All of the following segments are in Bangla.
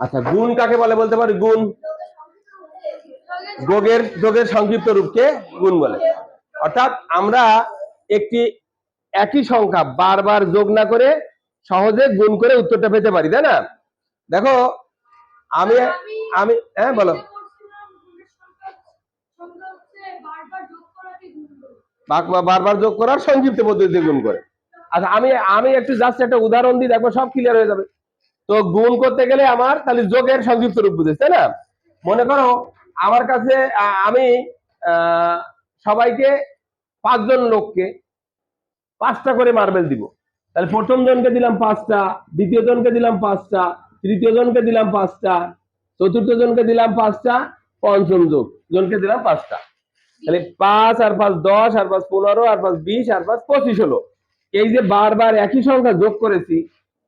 আচ্ছা গুণ কাকে বলে বলতে পারি? গুণ। যোগের যোগের সংক্ষিপ্ত রূপকে গুণ বলে। অর্থাৎ আমরা একটি একই সংখ্যা বারবার যোগ না করে সহজে গুণ করে উত্তরটা পেতে পারি তাই না? দেখো আমি আমি হ্যাঁ বলো। বারবার যোগ করার সংক্ষিপ্ত পদ্ধতিতে গুণ করে। আচ্ছা আমি আমি একটু জাস্ট একটা উদাহরণ দিই দেখব সব ক্লিয়ার হয়ে যাবে। তো গুণ করতে গেলে আমার তাহলে যোগের সংক্ষিপ্ত রূপ বুঝেছ তাই না? মনে করো আমার কাছে আমি আহ, সবাইকে পাঁচজন লোককে পাঁচটা করে মার্বেল দিব। তাহলে প্রথম জনকে দিলাম পাঁচটা, দ্বিতীয় জনকে দিলাম পাঁচটা, তৃতীয় জনকে দিলাম পাঁচটা, চতুর্থ জনকে দিলাম পাঁচটা, পঞ্চম যোগ জনকে দিলাম পাঁচটা। তাহলে পাঁচ আর পাঁচ দশ, আর পাঁচ পনেরো, আর পাঁচ বিশ, আর পাঁচ পঁচিশ হলো। এই যে বারবার একই সংখ্যা যোগ করেছি,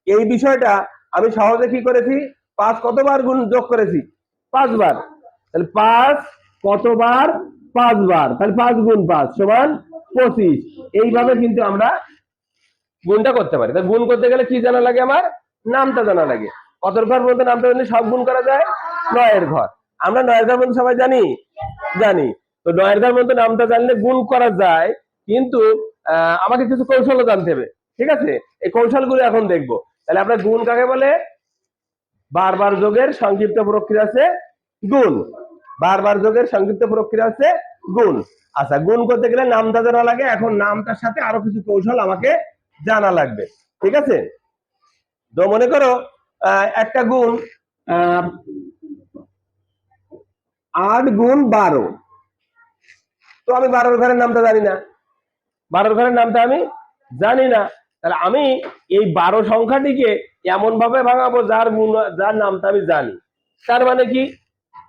এই বিষয়টা আমি সহজে কি করেছি? পাঁচ কতবার গুণ যোগ করেছি? পাঁচবার। তাহলে পাঁচ কতবার? পাঁচবার। তাহলে পাঁচ গুণ পাঁচ সমান পঁচিশ। এইভাবে কিন্তু আমরা গুণটা করতে পারি। গুণ করতে গেলে কি জানা লাগে আমার? নামটা জানা লাগে। কতর ঘর মধ্যে নামটা জানি সব গুণ করা যায়? নয়ের ঘর। আমরা নয়ের ঘর মধ্যে সবাই জানি? জানি। তো নয়ের ঘর মধ্যে নামটা জানলে গুণ করা যায়, কিন্তু আমাকে কিছু কৌশলও জানতে হবে। ঠিক আছে? এই কৌশলগুলো এখন দেখব। তাহলে আমরা গুণ কাকে বলে? বারবার যোগের সংক্ষিপ্ত প্রক্রিয়া আছে গুণ। বারবার যোগের সংক্ষিপ্ত প্রক্রিয়া আছে গুণ। আচ্ছা গুণ করতে গেলে নামটা জানা লাগে, এখন নামটার সাথে আরও কিছু কৌশল আমাকে জানা লাগবে। ঠিক আছে? তো মনে করো একটা গুণ আট গুণ বারো। তো আমি বারোর ঘরের নামটা জানি না। বারোর ঘরের নামটা আমি জানি না। তাহলে আমি এই বারো সংখ্যাটিকে এমন ভাবে ভাঙাবো যার গুণ, যার নামটা আমি জানি। তার মানে কি?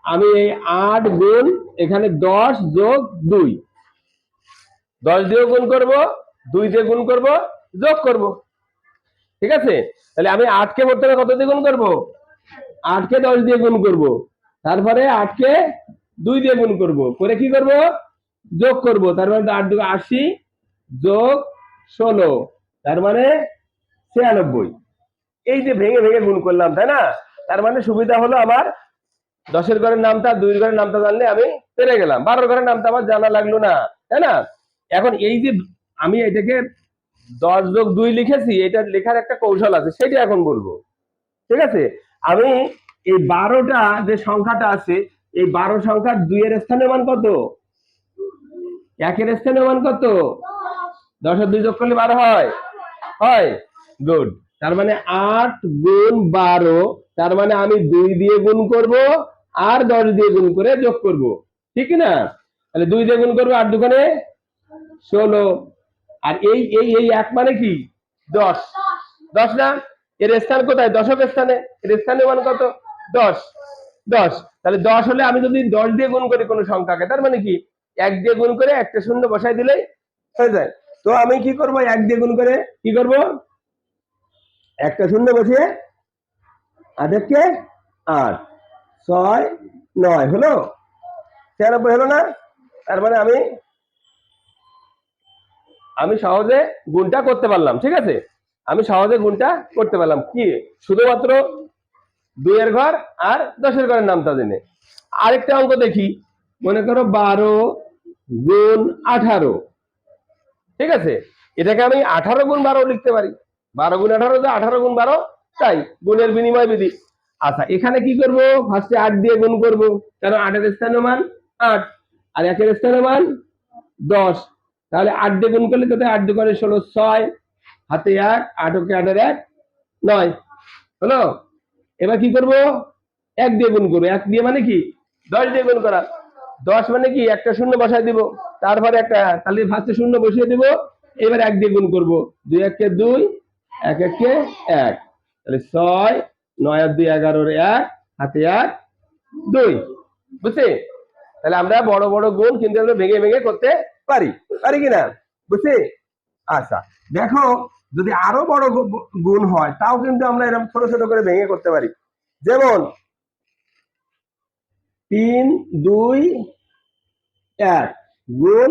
আমি এই আট গুণ, এখানে দশ যোগ দুই। দশ দিয়ে গুণ করব, দুই দিয়ে গুণ করব, যোগ করব। ঠিক আছে? তাহলে আমি আটকে প্রথমে কত দিয়ে গুণ করব? আটকে দশ দিয়ে গুণ করব। তারপরে আটকে দুই দিয়ে গুণ করব। করে কি করব? যোগ করব। তার মানে আট দুই আশি যোগ ষোলো। তার মানে ছিয়ানব্বই। এই যে ভেঙে ভেঙে গুণ করলাম, তাই না? তার মানে সুবিধা হলো আমার দশের ঘরের নামটা দুই ঘরের নামটা জানলে আমি পেরে গেলাম। বারো ঘরের নামটা আমার জানা লাগল না, তাই না? এখন এই যে আমি এটাকে দশ যোগ দুই লিখেছি, এটা লেখার একটা কৌশল আছে, সেটা এখন বলব। ঠিক আছে? আমি এই বারোটা যে সংখ্যাটা আছে, এই বারো সংখ্যার দুইয়ের স্থানে মান কত? একের স্থানে মান কত? দশের দুই যোগ করলে বারো হয়। হয়? গুড। তার মানে আট গুণ বারো, তার মানে আমি দুই দিয়ে গুণ করব আর দশ দিয়ে গুণ করে যোগ করব। ঠিক না? তাহলে দুই দিয়ে গুণ করব আট দোকানে ষোলো। আর এই এই এই এক মানে কি? দশ। দশ না? এর স্থান কোথায়? দশক স্থানে। এর স্থানীয় মান কত? দশ। দশ। তাহলে দশ হলে আমি যদি দশ দিয়ে গুণ করি কোনো সংখ্যাকে, তার মানে কি? এক দিয়ে গুণ করে একটা শূন্য বসাই দিলেই হয়ে যায়। তো আমি কি করব? এক দিয়ে গুণ করে কি করব? একটা শূন্য বসিয়ে আটেরকে আট। ছয় নয়, হলো? ছিয়ানব্বই হলো না? তার মানে আমি আমি সহজে গুণটা করতে পারলাম, ঠিক আছে? আমি সহজে গুণটা করতে পারলাম। কি? শুধুমাত্র দুইয়ের ঘর আর দশের ঘরের নামটা জেনে। আরেকটা অঙ্ক দেখি। মনে করো বারো গুণ আঠারো। ঠিক আছে? এটাকে আমি আঠারো গুণ বারো লিখতে পারি। বারো গুণ আঠারো যে আঠারো গুণ বারো, তাই, গুণের বিনিময় বিধি। আচ্ছা এখানে কি করব? ফার্স্টে আট দিয়ে গুণ করব। কারণ আটের স্থানীয় মান আট। আর একের স্থানীয় মান দশ। তাহলে আট দিয়ে গুণ করলে তোদের আট দোকানে ষোলো ছয়। হাতে এক, আট ওকে আটের এক, নয়। হলো? এবার কি করব? এক দিয়ে গুণ করব। এক দিয়ে মানে কি? দশ দিয়ে গুণ করা। দশ মানে কি? একটা শূন্য বসায় দিব। তারপরে একটা, তাহলে ফার্স্টে শূন্য বসিয়ে দিব। এবার এক দিয়ে গুণ করব। দুই একে দুই, এক একে এক। তাহলে ছয় নয় আর দুই এগারোর এক, হাতে এক, দুই। বুঝছি? তাহলে আমরা বড় বড় গুণ কিন্তু আমরা ভেঙে ভেঙে করতে পারি। পারি কিনা? বুঝছি? আচ্ছা দেখো, যদি আরও বড় গুণ হয়, তাও কিন্তু আমরা এরকম ছোট ছোট করে ভেঙে করতে পারি। যেমন, তিন, দুই, এক। গুণ,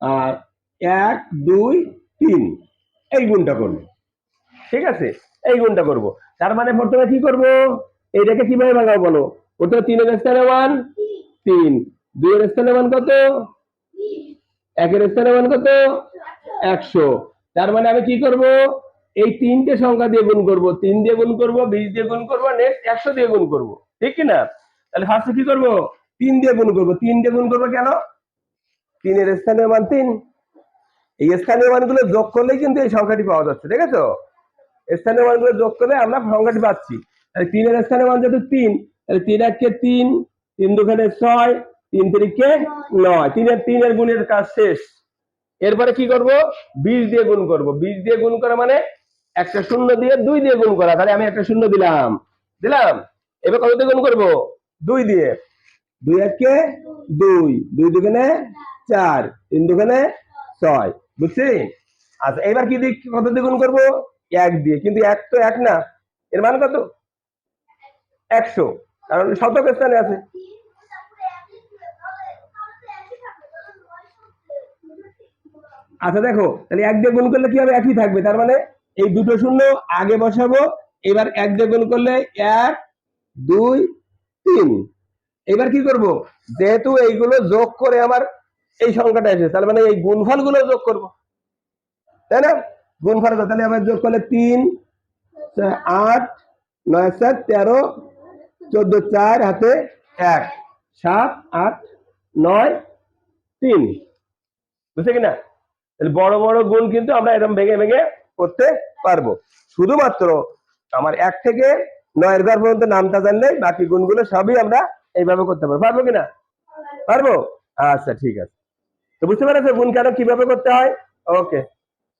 আর এক, দুই, তিন। এই গুণটা করব ঠিক আছে? এই গুণটা করব। তার মানে প্রথমে কি করব? এইটাকে কীভাবে ভাঙাবো বলো? প্রথমে তিনের স্থানে ওয়ান তিন। দুইয়ের স্থানে ওয়ান কত? একের স্থানে ওয়ান কত? একশো। তার মানে আমি কি করব? এই তিনটে সংখ্যা দিয়ে গুণ করব। তিন দিয়ে গুণ করব, বিশ দিয়ে গুণ করব নেক্সট একশো দিয়ে গুণ করব। ঠিক কি না তাহলে ফার্স্টে কি করব? তিন দিয়ে গুণ করব। তিন দিয়ে গুণ করব কেন? তিনের স্থানে মান তিন। এই স্থানীয় মানগুলো যোগ করলেই কিন্তু এই সংখ্যাটি পাওয়া যাচ্ছে ঠিক আছে স্থানীয় মানগুলো যোগ করলে আমরা সংখ্যাটি পাচ্ছি। তিনের স্থানীয় মান যেহেতু তিন, তাহলে তিন এককে তিন তিন দুখানে ছয়, তিন তিরিকে নয়। তিনের তিনের গুণের কাজ শেষ। এরপরে কি করব? বিশ দিয়ে গুণ করব। বিশ দিয়ে গুণ করা মানে একটা শূন্য দিয়ে দুই দিয়ে গুণ করা। তাহলে আমি একটা শূন্য দিলাম। দিলাম? এবার কত দিয়ে গুণ করব? দুই দিয়ে। দুই একে দুই। দুই দুখানে চার, তিন দুখানে ছয়। বুঝছি? আচ্ছা এবার কি দিক কত দিয়ে গুণ করব? এক দিয়ে, কিন্তু এক তো এক না। এর মান কত? একশো। কারণ শতক স্থানে আছে। আচ্ছা দেখো, তাহলে এক দিয়ে গুণ করলে কি হবে? একই থাকবে। তার মানে এই দুটো শূন্য আগে বসাবো, এবার এক দিয়ে গুণ করলে এক, দুই, তিন। এবার কি করব? যেহেতু এইগুলো যোগ করে আমার এই সংখ্যাটা এসেছে, তার মানে এই গুণফলগুলো যোগ করব। তাই না? গুণফলগুলো, তাহলে আবার যোগ করলে তিন আট নয় সাত তেরো চোদ্দ চার হাতে এক সাত আট নয় তিন। বুঝছে কিনা তাহলে বড় বড় গুণ কিন্তু আমরা এরকম ভেঙে ভেঙে করতে পারব। শুধুমাত্র আমার এক থেকে নয়ের ঘর পর্যন্ত নামটা জানলে বাকি গুণগুলো সবই আমরা এইভাবে করতে পারব। পারব কিনা পারব? আচ্ছা ঠিক আছে। তো বুঝতে পেরেছ গুণ কেন কীভাবে করতে হয়? ওকে।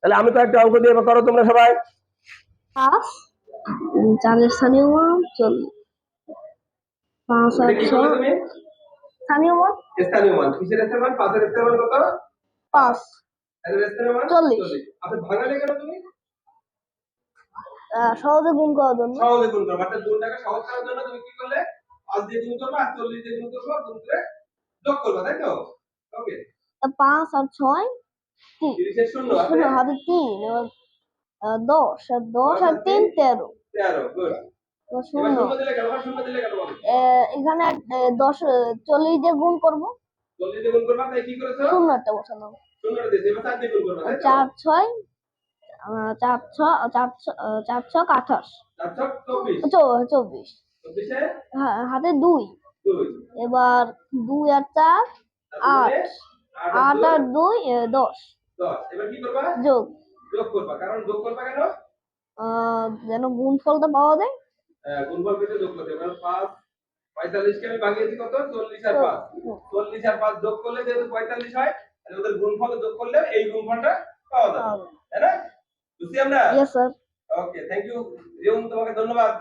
তাহলে আমি কয়েকটা অঙ্ক দিয়ে করো তোমরা সবাই। স্থানীয় মান পাঁচ স্থানীয় মান স্থানীয় মান। কিসের স্থানীয় মান? পাঁচের স্থানীয় মান কত? পাঁচ। এদের স্থানীয় চল্লিশ। ভাঙালে কেন তুমি? সহজে গুণ করার জন্য। সহজে গুণ করবে অর্থাৎ গুণটাকে সহজ করার জন্য তুমি কি করলে? পাঁচ দিয়ে গুণ করবে আর চল্লিশ দিয়ে গুণ করবে গুণ করে যোগ করবে তাই তো? ওকে পাঁচ আর ছয় শূন্য হাতে তিন দশ দশ আর তিন তেরো। শূন্য। এখানে দশ চল্লিশ দিয়ে গুণ করব। বসানো শূন্যটা এবার চার ছয় চার ছ চার ছ চার ছক আঠাশ। চব্বিশ। হাতে দুই। দুই। এবার দুই আর চার আট। আট আর দুই, দশ। এবার কি করবা? যোগ। যোগ করবা। কারণ যোগ করবা কেন? যেন গুণফলটা পাওয়া যায়। গুণফল পেতে যোগ করতে কারণ পাঁচ পঁয়তাল্লিশকে আমি ভাগিয়েছি কত? চল্লিশ আর পাঁচ। চল্লিশ আর পাঁচ যোগ করলে যেহেতু পঁয়তাল্লিশ হয় তাহলে ওদের গুণফল যোগ করলে এই গুণফলটা পাওয়া যাবে। তাই না? বুঝছি আমরা? ওকে থ্যাংক ইউ রিয়ন তোমাকে ধন্যবাদ।